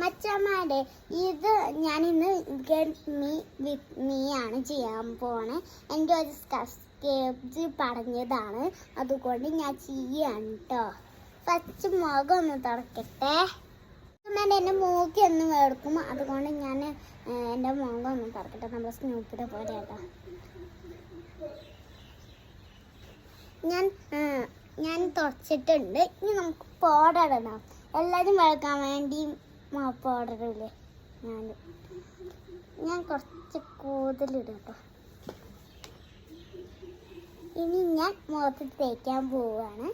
മച്ചന്മാരെ ഇത് ഞാൻ ഇന്ന് ഗെറ്റ് മീ വിത്ത് മീ ആണ് ചെയ്യാൻ പോണേ. എന്റെ ഒരു സ്കേബ്സ് പറഞ്ഞതാണ്. അതുകൊണ്ട് ഞാൻ ചെയ്യാണ് കേട്ടോ ഫസ്റ്റ് മുഖം ഒന്ന് തുറക്കട്ടെ. ഞാൻ എന്റെ മൂക്കി ഒന്ന് എടുക്കും അതുകൊണ്ട് ഞാൻ എന്റെ മുഖം ഒന്ന് തുറക്കട്ടെ. നമ്മുടെ സ്നൂപ്പിടെ പോലെ കേട്ടോ ഞാൻ ഞാൻ തുറച്ചിട്ടുണ്ട്. ഇനി നമുക്ക് പോടണം എല്ലാവരും വെളുക്കാൻ വേണ്ടി ഇല്ലേ ഞാൻ ഞാൻ കുറച്ച് കൂടുതലിടും കേട്ടോ ഇനി ഞാൻ മുഖത്ത് തേക്കാൻ പോവാണ്.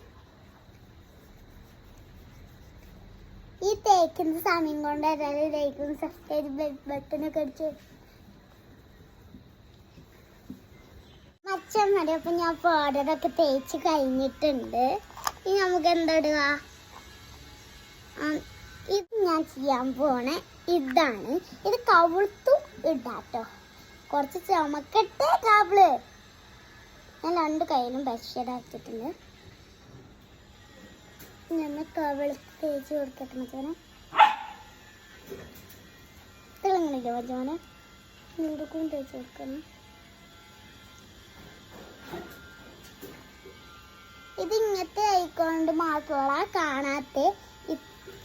ഈ തേക്കുന്ന സമയം കൊണ്ട് എല്ലാവരും തേക്കുന്ന സബ്സ്ക്രൈബ് ബട്ടനൊക്കെ അടിച്ച് മച്ചം മതി അപ്പൊ ഞാൻ പൗഡറൊക്കെ തേച്ച് കഴിഞ്ഞിട്ടുണ്ട്. ഇനി നമുക്ക് എന്താ ഇടുക? ഇത് ഞാൻ ചെയ്യാൻ പോണ. ഇതാണ്. ഇത് കവിൾത്തും ഇടാട്ടോ. കുറച്ച് ചുമക്കട്ടെ കാബിൾ ഞാൻ രണ്ട് കയ്യിലും ബെഡ്ഷീറ്റ് ഞാൻ കവിളത്ത് തേച്ച് കൊടുക്കട്ടെ മച്ചോനെ. തിളങ്ങണില്ല മച്ചോനെ? നിങ്ങൾക്കും തേച്ച് കൊടുക്കണം ഇത് ഇങ്ങനത്തെ ആയിക്കൊണ്ട് മാത്രമുള്ള കാണാത്ത.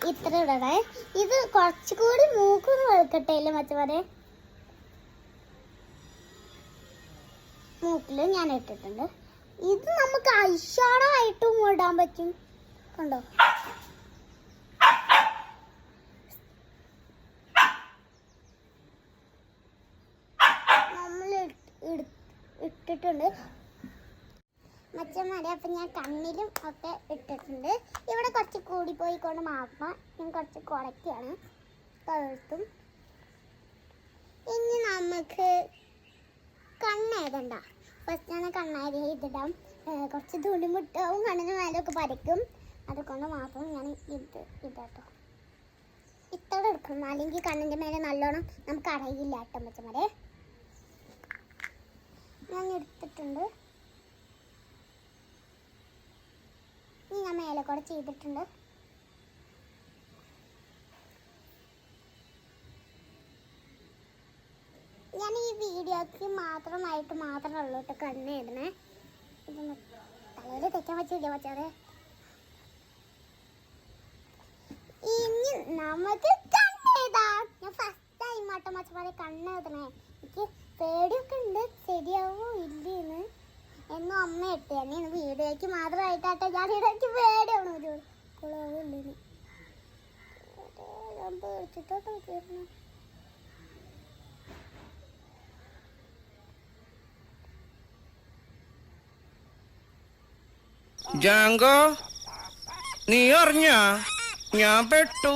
ഇത്ര ഇടണേ. ഇത് കുറച്ചുകൂടി മൂക്കൊന്ന് വെളുക്കട്ടെ അല്ലേ മറ്റേ മൂക്കിൽ ഞാൻ ഇട്ടിട്ടുണ്ട്. ഇത് നമുക്ക് ഐഷാഡായിട്ടും ഇടാൻ പറ്റും. കണ്ടോ? നമ്മൾ ഇട്ടിട്ടുണ്ട്. മച്ചന്മാരെ അപ്പം ഞാൻ കണ്ണിലും ഒക്കെ ഇട്ടിട്ടുണ്ട്. ഇവിടെ കുറച്ച് കൂടി പോയിക്കൊണ്ട് ഞാൻ കുറച്ച് കുറയ്ക്കാണ് കഴുത്തും ഇനി നമുക്ക് കണ്ണെഴുതണ്ട ഫസ്റ്റ് ഞാൻ കണ്ണാരി ഇതിടാം. കുറച്ച് തുണിമുട്ടാവും കണ്ണിന് മേലൊക്കെ പരക്കും. അതുകൊണ്ട് മാത്രം ഞാൻ ഇത് ഇതാട്ടോ ഇത്ര എടുക്കണം. അല്ലെങ്കിൽ കണ്ണിന്റെ മേലെ നല്ലോണം നമുക്ക് അറിയില്ല കേട്ടോ മച്ചന്മാരെ ഞാൻ എടുത്തിട്ടുണ്ട്. ഇനി ഞാൻ മേലെ കൂടെ ചെയ്തിട്ടുണ്ട്. ഞാൻ ഈ വീഡിയോക്ക് മാത്രമായിട്ട് മാത്രമേ ഉള്ളൂ കേട്ടോ കണ്ണ് ഇടണേ ഇതൊന്ന് തലയിൽ തെറ്റാൻ പറ്റില്ല പറ്റാതെ ഇനി നമുക്ക് കണ്ണെഴുതാം ഞാൻ ഫസ്റ്റ് ടൈം ആട്ടോ മച്ചമാരെ കണ്ണെഴുതണേ എനിക്ക് പേടിയൊക്കെ ഉണ്ട്. ശരിയാവോ ഇല്ലേന്ന് എന്നും അമ്മ ഇട്ടാണ് ഇന്ന് വീഡിയോയ്ക്ക് മാത്രമായിട്ടാട്ടെ ഞാൻ ഇടയ്ക്ക് പേടിയാണ് ഒരു കുളവില്ലെന്ന് ഞാൻ ജാങ്കോ നീ അറിഞ്ഞ? ഞാൻ പെട്ടു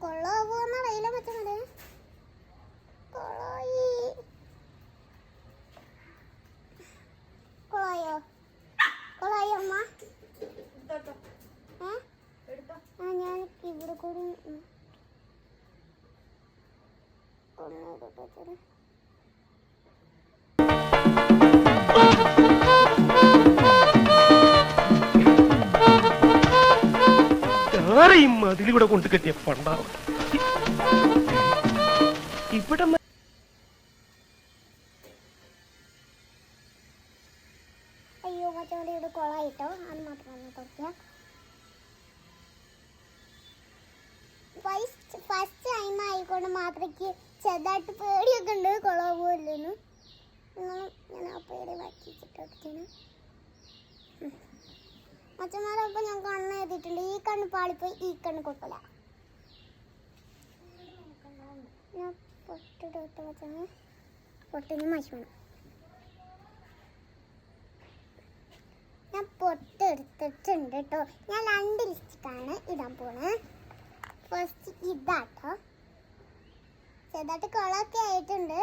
കൊള്ളാവോന്ന് അറിയില്ല പറ്റുന്നത് കൊളായി കൊളായോ കൊളായോ അമ്മ ഏ? ആ ഞാൻ ഇവിടെ കൂടി ഉം. ഇടട്ടെ ഇച്ചിരി. ആരെയും മതിലൂടെ കൊണ്ട് കെട്ടിയ പണ്ടാവ് ഇവിടെ അയ്യോ മറ്റവന്റെ ഇവിടെ കൊളായിട്ടോ അത് മാത്രം ഒന്ന് ആയിക്കൊണ്ട് മാത്രക്ക് ചെറുതായിട്ട് പേടിയൊക്കെ ഉണ്ട് എന്നാലും ഞാൻ ആ പേടി വച്ചിട്ടൊക്കെയാണ് അച്ഛന്മാരൊപ്പം ഞാൻ കണ്ണ് എഴുതിയിട്ടുണ്ട് ഈ കണ്ണ് പാളിപ്പോയി ഈ കണ്ണ് കുഴപ്പമില്ല. ഞാൻ പൊട്ടിട്ട് മച്ചനെ പൊട്ടിന് മശി വേണം ഞാൻ പൊട്ടെടുത്തിട്ടുണ്ട് കേട്ടോ ഞാൻ രണ്ട് ലിസ്റ്റിക്കാണ് ഇടാൻ പോണേ. ഫസ്റ്റ് ഇതാട്ടോ. ചെറുതായിട്ട് കുളമൊക്കെ ആയിട്ടുണ്ട്.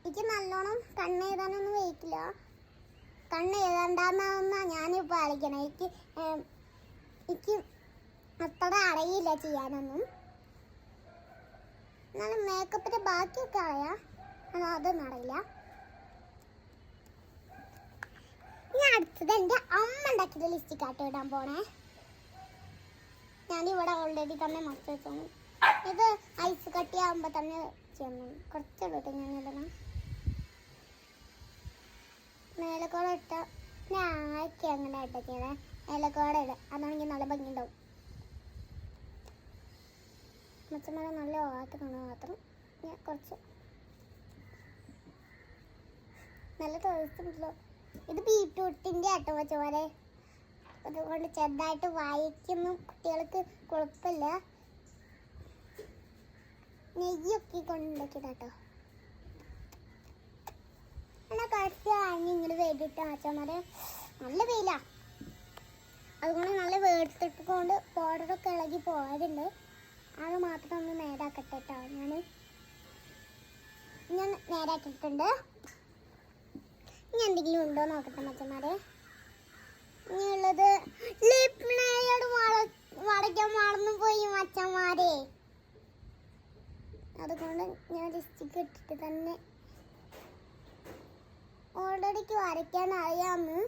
എനിക്ക് നല്ലോണം കണ്ണ് എഴുതാനൊന്നും വയ്ക്കില്ല. കണ്ണ് എഴുതണ്ടെന്നാ ഞാനിപ്പോൾ ആലോചിക്കണം. എനിക്ക് എനിക്ക് അത്ര അറിയില്ല ചെയ്യാനൊന്നും. എന്നാലും മേക്കപ്പിന്റെ ബാക്കിയൊക്കെ അറിയാം. എന്നാൽ അതൊന്നും അറിയില്ല. ഞാൻ അടുത്തത് എന്റെ അമ്മ ഉണ്ടാക്കിയത് ലിസ്റ്റ് ആട്ടോ ഇടാൻ പോണേ. ഞാനിവിടെ ഓൾറെഡി തന്നെ മസ്റ്റ് വെച്ചു ഇത് ഐസ് കട്ടിയാകുമ്പോൾ തന്നെ ചെയ്യണം കുറച്ചിടട്ടെ ഞാൻ ഇടണം. മേലക്കോടെ ഇട്ട ആക്കി അങ്ങനെ ഇട്ടേ മേലക്കോടെ ഇട. അതാണെങ്കിൽ നല്ല ഭംഗിയുണ്ടാവും. മച്ചന്മാരെ നല്ല ഓർത്തുകൊണ്ട് മാത്രം. ഞാൻ കുറച്ച് നല്ല ടേസ്റ്റ് ഇത് ബീട്രൂട്ടിന്റെ ആട്ടോ ചോരെ അതുകൊണ്ട് ചെറുതായിട്ട് വായിക്കുന്നു. കുട്ടികൾക്ക് കുഴപ്പമില്ല. നെയ്യൊക്കെ കൊണ്ടുണ്ടാക്കിയതാട്ടോ എന്നാ കുറച്ച് കഴിഞ്ഞ് ഇങ്ങനെ വേണ്ടിയിട്ട് ആച്ചമാരെ നല്ല വെയിലാ. അതുകൊണ്ട് നല്ല വേർത്തിട്ട് കൊണ്ട് ബോർഡറൊക്കെ ഇളകി പോയതുണ്ട്. അത് മാത്രം ഒന്ന് നേരാക്കട്ടെ കേട്ടോ ഞാൻ ഞാൻ നേരാക്കിയിട്ടുണ്ട്. ഇനി എന്തെങ്കിലും ഉണ്ടോ നോക്കട്ടെ മച്ചന്മാരെ. ഇനിയുള്ളത് അതുകൊണ്ട് ഞാൻ ലിസ്റ്റിക്ക് ഇട്ടിട്ട് തന്നെ ഓൾറെഡിക്ക് വരയ്ക്കാൻ അറിയാമെന്ന്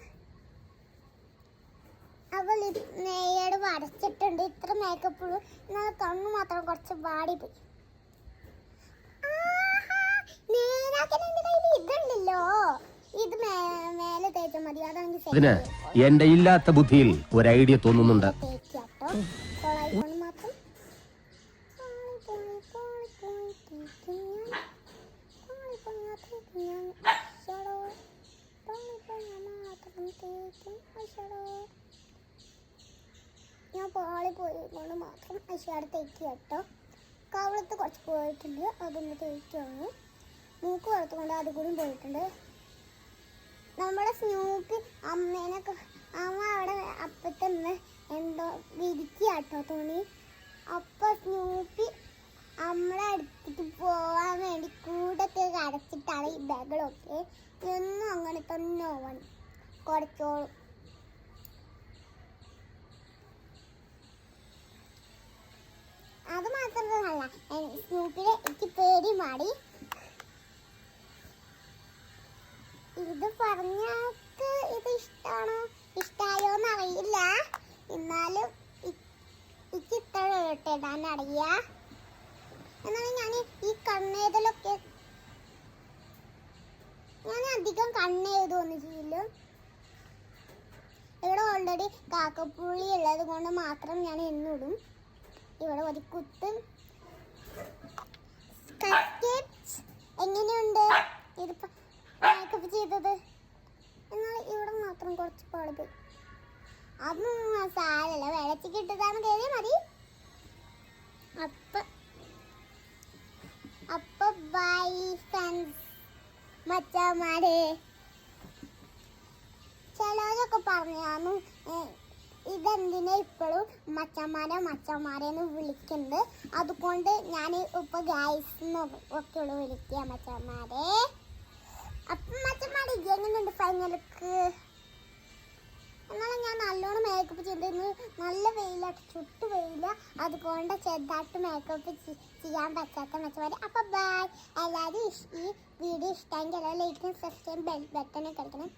അവൾ നെയ്യോട് വരച്ചിട്ടുണ്ട്. ഇത്ര മേക്കപ്പ് ഉള്ളൂ. എന്നാൽ കണ്ണു മാത്രം കുറച്ച് കയ്യിൽ ഇതുണ്ടല്ലോ. ഇത് മേലെ തേച്ചാൽ മതി. അതാണെങ്കിൽ എന്റെ ഇല്ലാത്ത ബുദ്ധിയിൽ ഒരു ഐഡിയ തോന്നുന്നുണ്ട്. മാത്രം പോളി, പോളി, പോളി, പോളി, തേക്കും ഞാൻ. പോളി, പോയിക്കൊണ്ട് മാത്രം അശാട് തേക്കുക കേട്ടോ കവളത്ത് കുറച്ച് പോയിട്ടുണ്ട് അതൊന്ന് തേക്കുകയാണ് മൂക്ക് വളർത്തുകൊണ്ട് അത് കൂടി പോയിട്ടുണ്ട് നമ്മുടെ സ്നൂപ്പി അമ്മേനെ അമ്മ അവിടെ അപ്പത്തന്ന് എന്തോ വിരിക്കാട്ടോ തുണി അപ്പൊ സ്നൂപ്പി വേണ്ടി കൂടൊക്കെ കടച്ചിട്ടാണ് ഈ ബാഗുകളൊക്കെ എന്നും അങ്ങനെ തന്നെ പോവണം കുറച്ചോളും അത് മാത്രമല്ല സ്നൂപ്പിനെ എനിക്ക് പേടി മാടി. ഇത് പറഞ്ഞാക്ക് ഇത് ഇഷ്ടമാണോ ഇഷ്ടായോ എന്നറിയില്ല എന്നാലും എനിക്ക് ഇത്ര ഇടാൻ അറിയ ഞാൻ കണ്ണ് കണ്ണെഴുതൊന്നും ചെയ്യില്ല ഇവിടെ ഓൾറെഡി കാക്കപ്പുള്ളി ഉള്ളത് കൊണ്ട് മാത്രം ഞാൻ എന്നിടും. ഇവിടെ ഒരു കുത്ത്. എങ്ങനെയുണ്ട്? ഇത് ചെയ്തത്. എന്നാൽ ഇവിടെ മാത്രം കുറച്ച് പാടുത് അതൊന്നും സാരല്ല വെളച്ചിക്ക് കിട്ടുന്ന കയറി മതി. അപ്പ അപ്പ ബൈ ഫ്രണ്ട്സ് മച്ചമാരെ. ചിലരൊക്കെ പറഞ്ഞാന്നു ഇതെന്തിനാ ഇപ്പോഴും മച്ചന്മാരെ മച്ചന്മാരെന്ന് വിളിക്കുന്നത്? അതുകൊണ്ട് ഞാൻ ഇപ്പൊ ഗൈസ് ഒക്കെ ഉള്ളു വിളിക്കുക മച്ചന്മാരെ അപ്പം മച്ചന്മാരെ എങ്ങനെയുണ്ട് ഞാൻ നല്ലോണം മേക്കപ്പ് നല്ല വെയിലാട്ട് ചുട്ടു വെയില അതുകൊണ്ട് ചെറുതായിട്ട് മേക്കപ്പ് ചെയ്യാൻ പറ്റാത്ത മച്ചന്മാരെ അപ്പോൾ ബൈ എല്ലാവരും ഈ വീഡിയോ ഇഷ്ടമെങ്കിൽ എല്ലാവരും ലൈക്കും സബ്സ്ക്രൈബ് ബെൽ ബട്ടനൊക്കെ കളിക്കണം